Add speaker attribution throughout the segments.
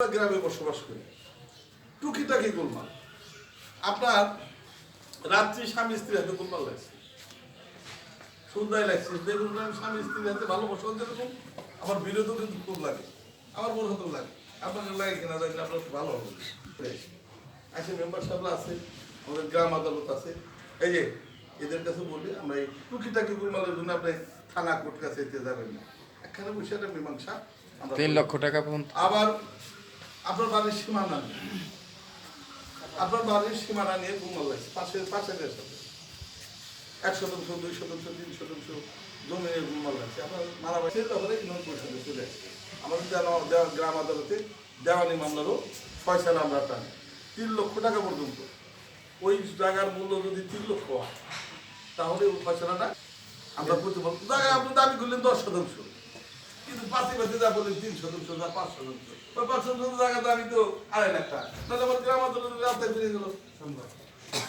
Speaker 1: গ্রামে বসবাস করি। টুকিটাকি গোলমাল। আপনার রাত্রি স্বামী স্ত্রী হাতে গোলমাল লাগছে। সন্ধ্যায় লাগছে। দেখুন স্বামী স্ত্রী হাতে ভালোবাসা যেরকম আমার বিরোধও কিন্তু খুব লাগে। আমার মনে হতো লাগে। আপনাদের লাগে কিনা জানি আপনার ভালো হবে। আছে মেম্বার সাহেবরা আছে আমাদের গ্রাম আদালত আছে। এই যে এদের কাছে বলি আমরা এই টুকিটাকি গোলমালের জন্য আপনি থানা কোর্ট কাছে যেতে যাবেন না। এখানে বসে একটা মীমাংসা।
Speaker 2: তিন লক্ষ টাকা পর্যন্ত।
Speaker 1: আবার আপনার বাড়ির সীমানা নিয়ে। আপনার বাড়ির সীমানা নিয়ে গুমল লাগছে পাশের পাশের সাথে এক শতাংশ, দুই শতাংশ, তিন শতাংশ জমি নিয়ে গুমল লাগছে আপনার মারা বাড়ি তখন ইউনিয়ন পরিষদে চলে আসছে। আমাদের গ্রাম আদালতে দেওয়ানি মামলারও ফয়সালা আমরা টানি। তিন লক্ষ টাকা পর্যন্ত। ওই জায়গার মূল্য যদি তিন লক্ষ হয়, তাহলে ওই ফয়সালাটা আমরা প্রতিবন্ধ জায়গায় আপনি দাবি করলেন দশ শতাংশ। কিন্তু পাশে পাশে যা বলেন তিন শতাংশ যা পাঁচ শতাংশ। ওই পাঁচ শতাংশ জায়গা দাবি তো আড়াই লাখ টাকা। তাহলে আমার গ্রাম আন্দোলনের রাস্তায় বেরিয়ে গেল।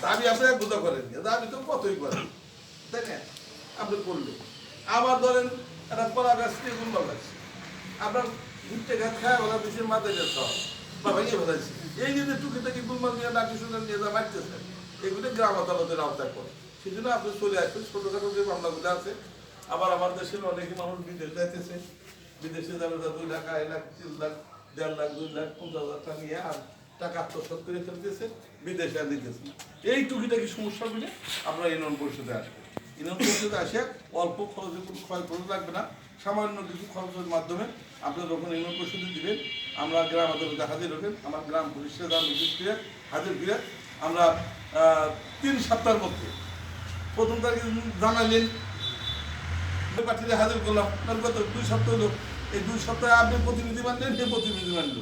Speaker 1: দাবি আপনি এক বোঝা করেন দাবি তো কতই করেন তাই না? আপনি করলেন। আবার ধরেন, একটা কলা গাছ দিয়ে গুনবার লাগছে আপনার ঘুরতে গাছ খায়, ওরা দেশের মাথায় যেতে হবে বা ভেঙে ফেলাইছে। এই যে টুকি থেকে গুলমাল নিয়ে ডাকি শুনে নিয়ে যা মারতেছে, এগুলো গ্রাম আদালতের আওতায় পড়ে। সেই জন্য আপনি চলে আসবেন ছোটখাটো যে মামলাগুলো আছে আবার আমার দেশের অনেকে মানুষ বিদেশ যাইতেছে। বিদেশে যাবে দুই লাখ, আড়াই লাখ, তিন লাখ, দেড় লাখ, দুই লাখ, পঞ্চাশ হাজার টাকা নিয়ে আর টাকা আত্মসাত করে ফেলতেছে, বিদেশে আর দিতেছে। এই টুকিটাকি সমস্যা মিলে আপনারা ইউনিয়ন পরিষদে আসবেন ইউনিয়ন পরিষদে আসে অল্প খরচে কোনো ক্ষয় খরচ লাগবে না। সামান্য কিছু খরচের মাধ্যমে আপনি যখন ইউনিয়ন পরিষদে দিবেন, আমরা গ্রাম আদালতে হাজির হবেন। আমার গ্রাম পুলিশের দ্বারা নোটিশ দিয়ে হাজির করে আমরা তিন সপ্তাহের মধ্যে প্রথম তারিখে জানালেন পাঠিয়ে হাজির করলাম। কত দুই সপ্তাহ এই দুই সপ্তাহে আপনি প্রতিনিধি মানলেন সে প্রতিনিধি মানলো